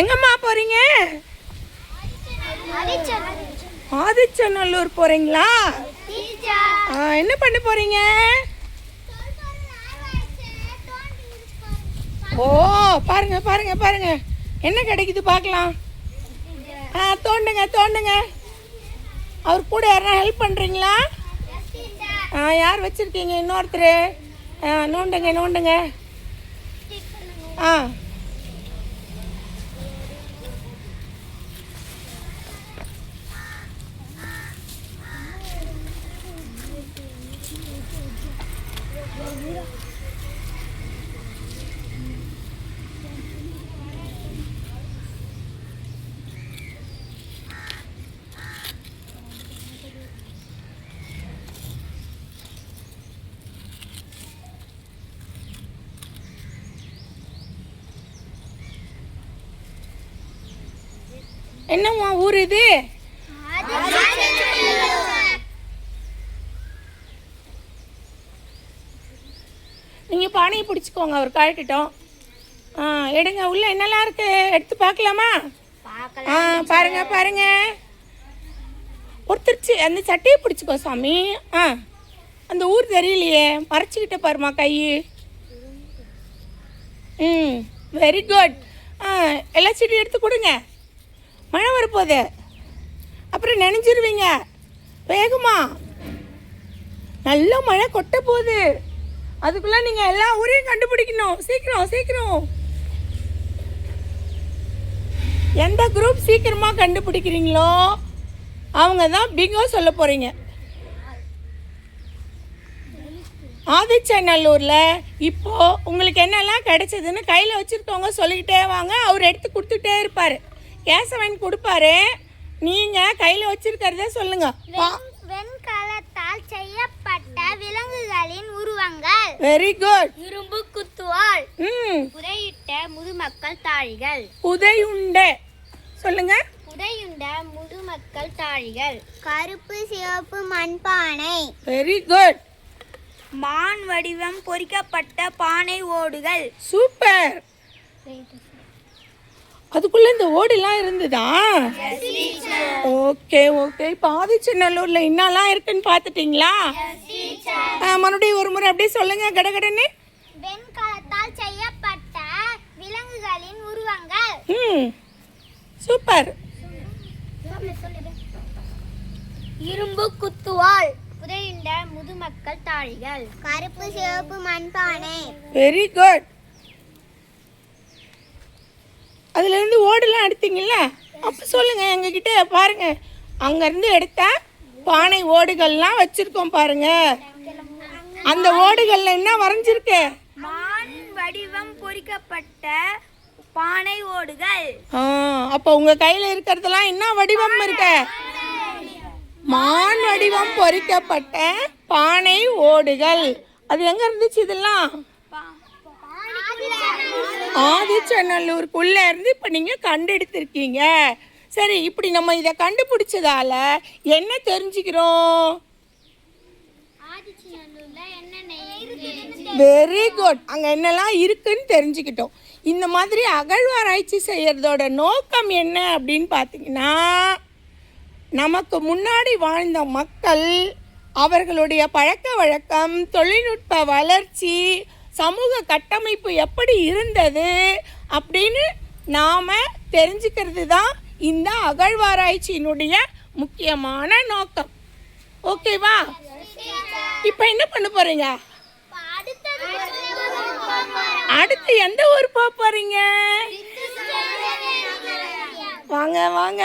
எங்கம்மா போறீங்க? ஆதிச்சநல்லூர் போறீங்களா? ஆ, என்ன பண்ண போறீங்க? ஓ பாருங்க பாருங்க பாருங்க. என்ன கிடைக்குது பார்க்கலாம். ஆ தோண்டுங்க தோண்டுங்க. அவர் கூட யாரா ஹெல்ப் பண்ணுறீங்களா ஆ யார் வச்சுருக்கீங்க இன்னொருத்தர்? ஆ நோண்டுங்க நோண்டுங்க. ஆ. என்னம்மா ஊர் இது? நீங்கள் பானையை பிடிச்சிக்கோங்க அவர் கழட்டிட்டோம். ஆ எடுங்க உள்ள என்னெல்லாம் இருக்கு? எடுத்து பார்க்கலாமா? ஆ பாருங்க பாருங்க. ஒருத்தர் அந்த சட்டையை பிடிச்சிக்கோ சாமி. ஆ அந்த ஊர் தெரியலையே. மறைச்சிக்கிட்ட பாருமா கை ம் வெரி குட் ஆ எல்லா செடியும் எடுத்து கொடுங்க. மழை வரப்போகுது. அப்புறம் நினைஞ்சிருவீங்க. வேகமா. நல்ல மழை கொட்ட போகுது. அதுக்குள்ளே நீங்கள் எல்லா ஊரையும் கண்டுபிடிக்கணும். சீக்கிரம் சீக்கிரம். எந்த குரூப் சீக்கிரமாக கண்டுபிடிக்கிறீங்களோ அவங்க தான் பிங்கோ சொல்ல போகிறீங்க ஆதிச்சநல்லூரில் இப்போது உங்களுக்கு என்னெல்லாம் கிடைச்சதுன்னு கையில் வச்சுருக்கவங்க சொல்லிக்கிட்டே வாங்க. அவர் எடுத்து கொடுத்துட்டே இருப்பார். கேசவன் கொடுப்பாரு. நீங்க கையில் வச்சிருக்கிறத சொல்லுங்க. வெண்கலத்தால் செய்யப்பட்ட விலங்குகளின் உருவங்கள். வெரி குட் இரும்பு குத்துவாள். ம். உரையிட்ட முதுமக்கள் தாழிகள் உதயுண்டே சொல்லுங்க. உடையுண்ட முதுமக்கள் தாழிகள் கருப்பு சிவப்பு மண்பானை. வெரி குட் மான் வடிவம் பொறிக்கப்பட்ட பானை ஓடுகள். சூப்பர் அதுக்குள்ள இந்த ஓடெல்லாம் இருந்ததா? Okay okay. இப்போ ஆதிச்சநல்லூர்ல என்னெல்லாம் இருக்குன்னு பார்த்துட்டீங்களா மறுபடியும் ஒரு முறை அப்படியே சொல்லுங்க கடகடன்னு. வெண்கலத்தால் செய்யப்பட்ட விலங்குகளின் உருவங்கள். ம். சூப்பர். இரும்பு குத்துவாள் புதையுண்ட முதுமக்கள் தாழிகள். கருப்பு சிவப்பு மண்பானை. வெரி குட் அதுல இருந்து ஓடெல்லாம் எடுத்தீங்கல்ல? அப்போ சொல்லுங்க எங்ககிட்ட பாருங்க. அங்கேருந்து எடுத்த பானை ஓடுகள்லாம் வச்சிருக்கோம் பாருங்க. அந்த ஓடுகள்ல என்ன வரைஞ்சிருக்கு? மான் வடிவம் பொறிக்கப்பட்ட பானை ஓடுகள். ஆ, அப்போ உங்க கையில இருக்கிறதெல்லாம் என்ன வடிவம் இருக்கு? மான் வடிவம் பொறிக்கப்பட்ட பானை ஓடுகள். அது எங்க இருந்துச்சு இதெல்லாம்? ஆதிச்சநல்லூருக்குள்ள இருந்து இப்போ நீங்க கண்டெடுத்திருக்கீங்க. சரி இப்படி நம்ம இதை கண்டுபிடிச்சதால என்ன தெரிஞ்சுக்கிறோம்? வெரி குட் அங்கே என்னெல்லாம் இருக்குன்னு தெரிஞ்சுக்கிட்டோம். இந்த மாதிரி அகழ்வாராய்ச்சி செய்யறதோட நோக்கம் என்ன அப்படின்னு பார்த்தீங்கன்னா நமக்கு முன்னாடி வாழ்ந்த மக்கள் அவர்களுடைய பழக்க வழக்கம் தொழில்நுட்ப வளர்ச்சி சமூக கட்டமைப்பு எப்படி இருந்தது அப்படின்னு நாம் தெரிஞ்சுக்கிறது தான் இந்த அகழ்வாராய்ச்சியினுடைய முக்கியமான நோக்கம். ஓகேவா? இப்போ என்ன பண்ண போகிறீங்க அடுத்து எந்த ஊர் போக போகிறீங்க வாங்க வாங்க.